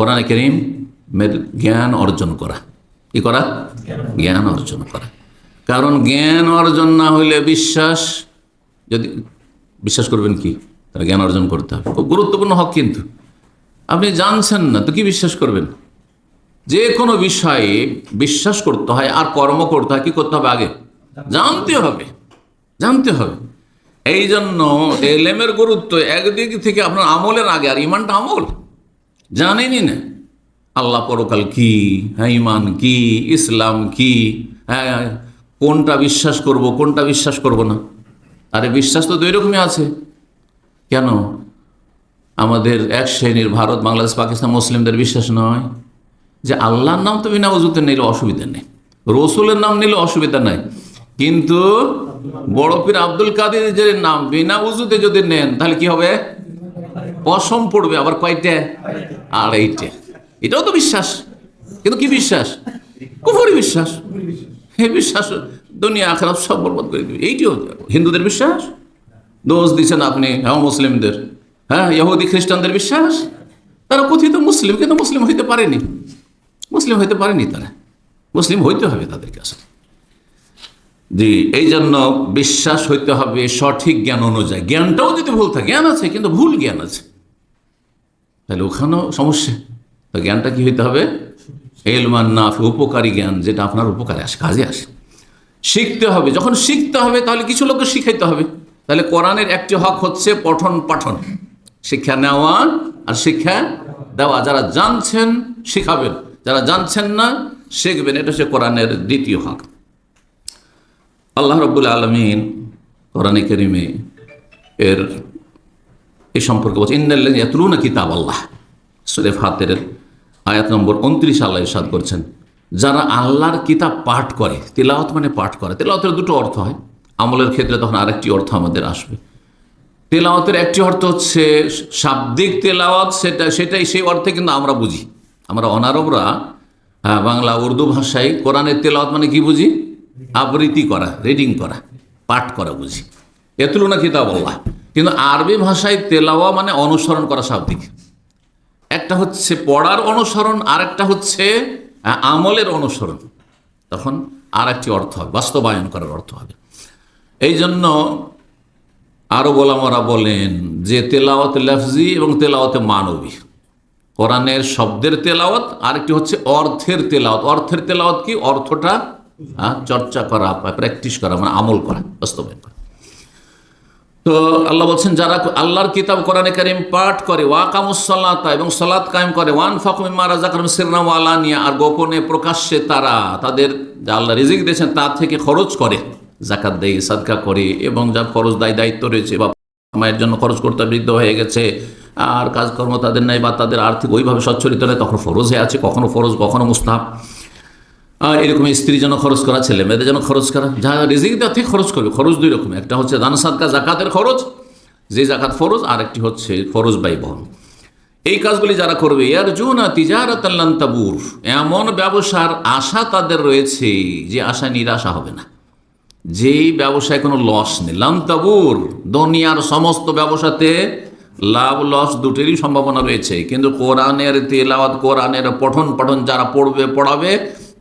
কোরআনে করিম মের জ্ঞান অর্জন করা। কি করা? জ্ঞান অর্জন করা। কারণ জ্ঞান অর্জন না হইলে বিশ্বাস, যদি বিশ্বাস করবেন কি? তাহলে জ্ঞান অর্জন করতে হবে। খুব গুরুত্বপূর্ণ হক কিন্তু। আপনি জানছেন না, তো কি বিশ্বাস করবেন? যে কোনো বিষয়ে বিশ্বাস করতে হয় আর কর্ম করতে হয়, কি করতে হবে আগে? জানতে হবে। জানতে হবে। এই জন্য এলেমের গুরুত্ব একদিক থেকে আপনার আমলের আগে, আর ইমানটা আমল। জানেনই না। আল্লাহ পরকাল কি হ্যাঁ ইমান কি, ইসলাম কি হ্যাঁ কোনটা বিশ্বাস করব, কোনটা বিশ্বাস করব না। আরে বিশ্বাস তো দুই রকমই আছে। কেন? আমাদের এক শ্রেণির ভারত, বাংলাদেশ, পাকিস্তান মুসলিমদের বিশ্বাস নয় যে আল্লাহর নাম তো বিনা উজুতে নিলে অসুবিধা নেই। রসুলের নাম নিলে অসুবিধা নাই। কিন্তু বড় পীর আব্দুল কাদের যে নাম বিনা উজুতে যদি নেন, তাহলে কি হবে? পশম পড়বে আবার কয়টা? আড়াইটে। এটাও তো বিশ্বাস। কিন্তু কি বিশ্বাস? কুফরি বিশ্বাস। হে বিশ্বাস, দুনিয়া, আখরাত সব বরবাদ করে দিবে। এইটিও হিন্দুদের বিশ্বাস? দোষ দিচ্ছেন আপনি হ্যাঁ মুসলিমদের। হ্যাঁ ইহুদি, খ্রিস্টানদের বিশ্বাস? তারা কথিত মুসলিম, কিন্তু মুসলিম হইতে পারেনি। মুসলিম হইতে পারেনি তারা। মুসলিম হইতে হবে তাদেরকে কাছে। জি এই জন্য বিশ্বাস হইতে হবে সঠিক জ্ঞান অনুযায়ী। জ্ঞানটাও যদি ভুল থাকে, জ্ঞান আছে, কিন্তু ভুল জ্ঞান আছে। তাহলে ওখানেও সমস্যা। তো জ্ঞানটা কি হইতে হবে? এলমান নাফি, উপকারী জ্ঞান, যেটা আপনার উপকারে আসে, কাজে আসে। শিখতে হবে। যখন শিখতে হবে, তাহলে কিছু লোককে শিখাইতে হবে। তাহলে কোরআনের একটি হক হচ্ছে পঠন পাঠন। শিক্ষা নেওয়া আর শিক্ষা দেওয়া। যারা জানছেন, শিখাবেন। যারা জানছেন না, শিখবেন। এটা হচ্ছে কোরআনের দ্বিতীয় হক। আল্লাহ রব্বুল আলমিন কোরআনে করিমে এর এই সম্পর্কে বলছে ইন্দাল্লাহ ইয়াতলুনা কিতাব আল্লাহ সুরেফ হাতের আয়াত নম্বর উনত্রিশ আল্লাহ ইরশাদ করছেন, যারা আল্লাহর কিতাব পাঠ করে তেলাওত মানে পাঠ করে তেলাওতের দুটো অর্থ হয়। আমলের ক্ষেত্রে তখন আরেকটি অর্থ আমাদের আসবে। তেলাওয়াতের একটি অর্থ হচ্ছে, শাব্দিক তেলাওয়াত, সেটা, সেটাই সেই অর্থে কিন্তু আমরা বুঝি। আমরা অনারবরা হ্যাঁ বাংলা উর্দু ভাষায় কোরআনের তেলাওয়াত মানে কি বুঝি? আবৃত্তি করা রিডিং করা, পাঠ করা বুঝি। এতুল না কিতাব আল্লাহ। কিন্তু আরবি ভাষায় তেলাওয়া মানে অনুসরণ করা শাব্দিক। একটা হচ্ছে পড়ার অনুসরণ আর একটা হচ্ছে আমলের অনুসরণ। তখন আর একটি অর্থ হবে, বাস্তবায়ন করার অর্থ হবে। এই জন্য আরও গোলামরা বলেন যে তেলাওয়াত লফজি এবং তেলাওয়াতে মানবী। কোরআনের শব্দের তেলাওয়াত, আরেকটি হচ্ছে অর্থের তেলাওয়াত। অর্থের তেলাওয়াত কি? অর্থটা আহ, চর্চা করা প্র্যাকটিস করা মানে আমল করা বাস্তবায়ন করা। তো আল্লাহ বলছেন যারা আল্লাহর কিতাব কোরআনে কারিম পাঠ করে ওয়াকামুসল্লাতা এবং সলাৎ কায়েম করে ওয়ান ফাকুমিমা রাজাকার সিরনাম আলানিয়া আর গোপনে প্রকাশ্যে তারা তাদের যা আল্লাহ রিজিক দিয়েছেন তা থেকে খরচ করে জাকাত দেয় সাদকা করে এবং যা খরচ দায় দায়িত্ব রয়েছে বা মায়ের জন্য খরচ করতে বৃদ্ধ হয়ে গেছে আর কাজকর্ম তাদের নেই বা তাদের আর্থিক ওইভাবে সচ্ছলিত নেই তখন ফরজ হয়ে আছে কখনো ফরজ কখনো মুস্তাহ আর এরকম স্ত্রী যেন খরচ করা, ছেলে মেয়েদের যেন খরচ করা, যা রিজিক দেওয়া থেকে খরচ করবে, খরচ দুই রকম। একটা হচ্ছে দান সাদকা, জাকাতের খরচ, যে জাকাত ফরজ, আর একটি হচ্ছে ফরজ বাই বহন এই কাজগুলি যারা করবে ইয়ার জুনা তিজারাত তাবুর। এমন ব্যবসার আশা তাদের রয়েছে যে আশা নিরাশা হবে না। যেই ব্যবসায় কোনো লস নেই। লামতাবুর দুনিয়ার সমস্ত ব্যবসাতে লাভ লস দুটোরই সম্ভাবনা রয়েছে। কিন্তু কোরআনের তেলাওয়াত, কোরআনের পঠন পঠন যারা পড়বে, পড়াবে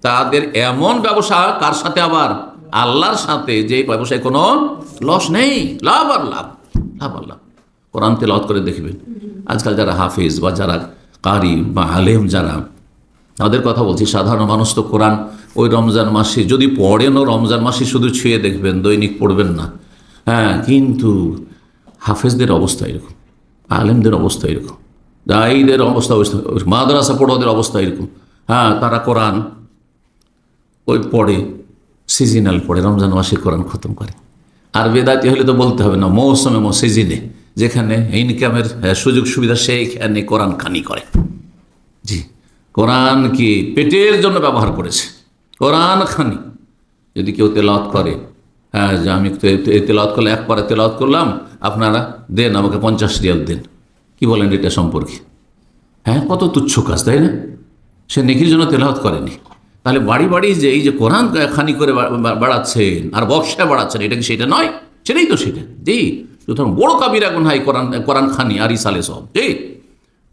তাদের এমন ব্যবসা কার সাথে আবার? আল্লাহর সাথে, যে ব্যবসায় কোনো লস নেই। লাভ আর লাভ। লাভ আর লাভ। কোরআন তেলাওয়াত করে দেখবেন। আজকাল যারা হাফিজ বা যারা কারি বা আলেম যারা, তাদের কথা বলছি, সাধারণ মানুষ তো কোরআন ওই রমজান মাসে যদি পড়েনও রমজান মাসে শুধু ছুঁয়ে দেখবেন, দৈনিক পড়বেন না। হ্যাঁ কিন্তু হাফেজদের অবস্থা এরকম, আলেমদের অবস্থা এরকম দায়ীদের অবস্থা অবস্থা মাদ্রাসা পড়োদের অবস্থা এরকম। হ্যাঁ তারা কোরআন ওই পড়ে সিজনাল পড়ে রমজান মাসে কোরআন খতম করে। আর বেদাতি হলে তো বলতে হবে না মৌসুমে মো সিজনে যেখানে ইনকামের হ্যাঁ, সুযোগ সুবিধা সেইখানে কোরআন খানি করে। জি কোরআন কি পেটের জন্য ব্যবহার করেছে? কোরআন খানি। যদি কেউ তেলাওয়াত করে হ্যাঁ যে আমি তে- এই তেলাওয়াত করলে এক পারে তেলাওয়াত করলাম আপনারা দেন আমাকে পঞ্চাশ রিয়াল দেন। কি বলেন এটা সম্পর্কে? হ্যাঁ কত তুচ্ছ কাজ তাই না? সে নেকির জন্য তেলাওয়াত করেনি। তাহলে বাড়ি বাড়ি যে এই যে কোরআন খানি করে বাড়াচ্ছেন আর বক্সা বাড়াচ্ছেন, এটা কি সেটা নয়? সেটাই তো সেটা। জি। সুতরাং বড় কাবিরা গুন হাই কোরআন কোরআন খানি আর ইসালে সব জি।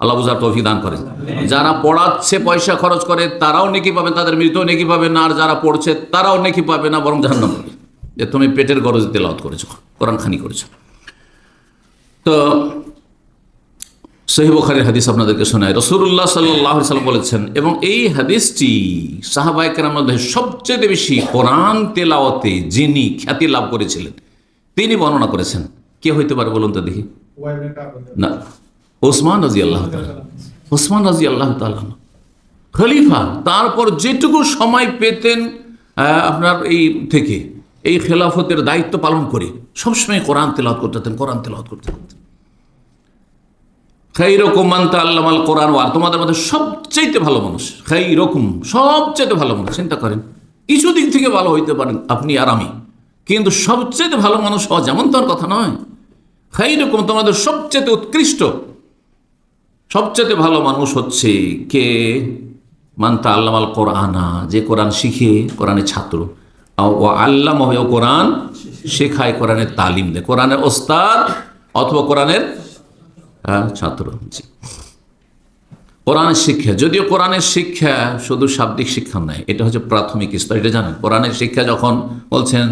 আল্লাহ বুঝার তৌফিক দান করেন। যারা পড়াচ্ছে, পয়সা খরচ করে, তারাও নেকি পাবে, তাদের মৃত নেকি পাবে না। আর যারা পড়ছে, তারাও নেকি পাবে না, বরং জাহান্নাম পাবে। যে তুমি পেটের গরজ তেলাওয়াত করেছ, কোরআন খানি করেছ। তো সহি বখারির হাদিস আপনাদেরকে শোনায়। রসুল্লাহ সাল্লাহ সাল্লাম বলেছেন, এবং এই হাদিসটি সাহাবাহিকের মধ্যে সবচেয়ে বেশি কোরআন তেলাওয়াতে যিনি খ্যাতি লাভ করেছিলেন, তিনি বর্ণনা করেছেন। কে হইতে পারে বলুন তো দেখি? না, ওসমান রাজি আল্লাহ ওসমান রাজি আল্লাহ খলিফা, তারপর যেটুকু সময় পেতেন আপনার এই থেকে, এই খেলাফতের দায়িত্ব পালন করে, সবসময় কোরআন তেলাওয়াত করতেন, কোরআন তেলাওয়াত করতে থাকতেন খাই রকম মানতা আল্লামাল কোরআন ওয়ার তোমাদের মধ্যে সবচাইতে ভালো মানুষ। খাই রকম সবচাইতে ভালো মানুষ, চিন্তা করেন। কিছু দিক থেকে ভালো হইতে পারেন আপনি আর আমি। কিন্তু সবচাইতে ভালো মানুষ হওয়া যেমন তার কথা নয়। খাই রকম তোমাদের সবচেয়ে উৎকৃষ্ট। সবচেয়ে ভালো মানুষ হচ্ছে কে? মানতা আল্লামাল কোরআনা, যে কোরআন শিখে কোরআনের ছাত্র। ও আল্লাম ও কোরআন, শেখায় কোরআনের তালিম দেয়। কোরআনের ওস্তাদ অথবা কোরআনের ছাত্র জি কোরআনের শিক্ষা, যদিও কোরআনের শিক্ষা শুধু শাব্দিক শিক্ষা নয়, এটা হচ্ছে প্রাথমিক স্তর, এটা জানেন? কোরআনের শিক্ষা যখন বলছেন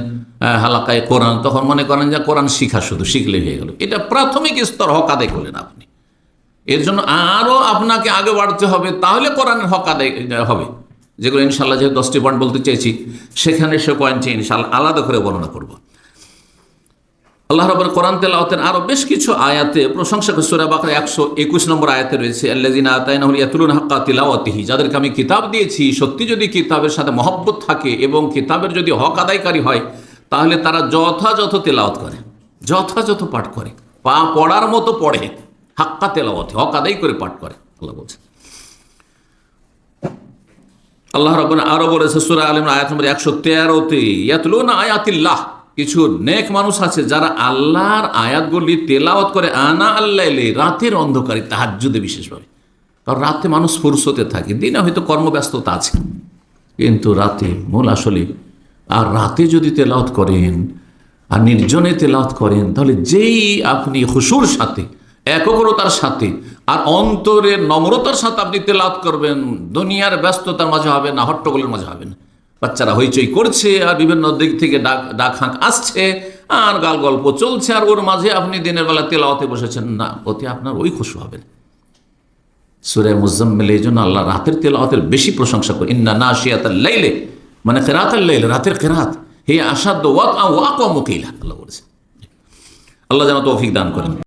হালাকায় কোরআন, তখন মনে করেন যে কোরআন শিখা শুধু শিখলে হয়ে গেল। এটা প্রাথমিক স্তর, হক আদায় করলেন আপনি। এর জন্য আরও আপনাকে আগে বাড়তে হবে, তাহলে কোরআনের হক আদায় হবে। যেগুলো ইনশাল্লাহ যে দশটি পয়েন্ট বলতে চেয়েছি, সেখানে সে পয়েন্টটি ইনশাল্লাহ আলাদা করে বর্ণনা করব। আল্লাহ রবের কোরআন তেলাওয়াতের আরও বেশ কিছু আয়াতে প্রশংসা সুরা বাকরা একশো একুশ নম্বর আয়াতে রয়েছে আল্লাদিন আতাইনাহুল ইয়াতুলুন হাক্কা তিলাওয়াতিহি, যাদেরকে আমি কিতাব দিয়েছি, সত্যি যদি কিতাবের সাথে মহব্বত থাকে এবং কিতাবের যদি হক আদায়কারী হয়, তাহলে তারা যথাযথ তেলাওয়াত করে, যথাযথ পাঠ করে, পা পড়ার মতো পড়ে, হাক্কা তেলাওয়াতে, হক আদায় করে পাঠ করে, আল্লাহ বলছে। আল্লাহ রবেন আরও বলেছে, সুরা আলম আয়াত নম্বর একশো তেরোতে, ইয়াতলুন আয়াতিল্লাহ কিছু নেক মানুষ আছে যারা আল্লাহর আয়াতগুলি তেলাওয়াত করে আনা আল্লাহ রাতের অন্ধকারে তাহাজ্জুদে বিশেষভাবে। কারণ রাতে মানুষ ফুরসতে থাকে, দিনে হয়তো কর্মব্যস্ততা আছে। কিন্তু রাতে মূল আসলে, আর রাতে যদি তেলাওয়াত করেন, আর নির্জনে তেলাওয়াত করেন, তাহলে যেই আপনি হুসুর সাথে, একগ্রতার সাথে, আর অন্তরের নম্রতার সাথে আপনি তেলাওয়াত করবেন, দুনিয়ার ব্যস্ততার মাঝে হবে না, হট্টগোলের মাঝে হবে না। বাচ্চারা হইচই করছে আর বিভিন্ন দিক থেকে ডাক ডাক হাঁক আসছে, আর গাল গল্প চলছে, আর ওর মাঝে আপনি দিনের বেলা তেলাওয়াতে বসেছেন। না, ওতে আপনার ওই খুশি হবেন সুরে মুজাম্মেল এই জন্য আল্লাহ রাতের তেলাওয়াতের বেশি প্রশংসা করে। ইন্না না শিয়াতাল লাইলে মানে কেরাতাল লাইলে, রাতের কেরাত হে আসাদ ওয়াক ওয়াক মুকিলা আল্লাহ বলেছে আল্লাহ যেন তৌফিক দান করেন।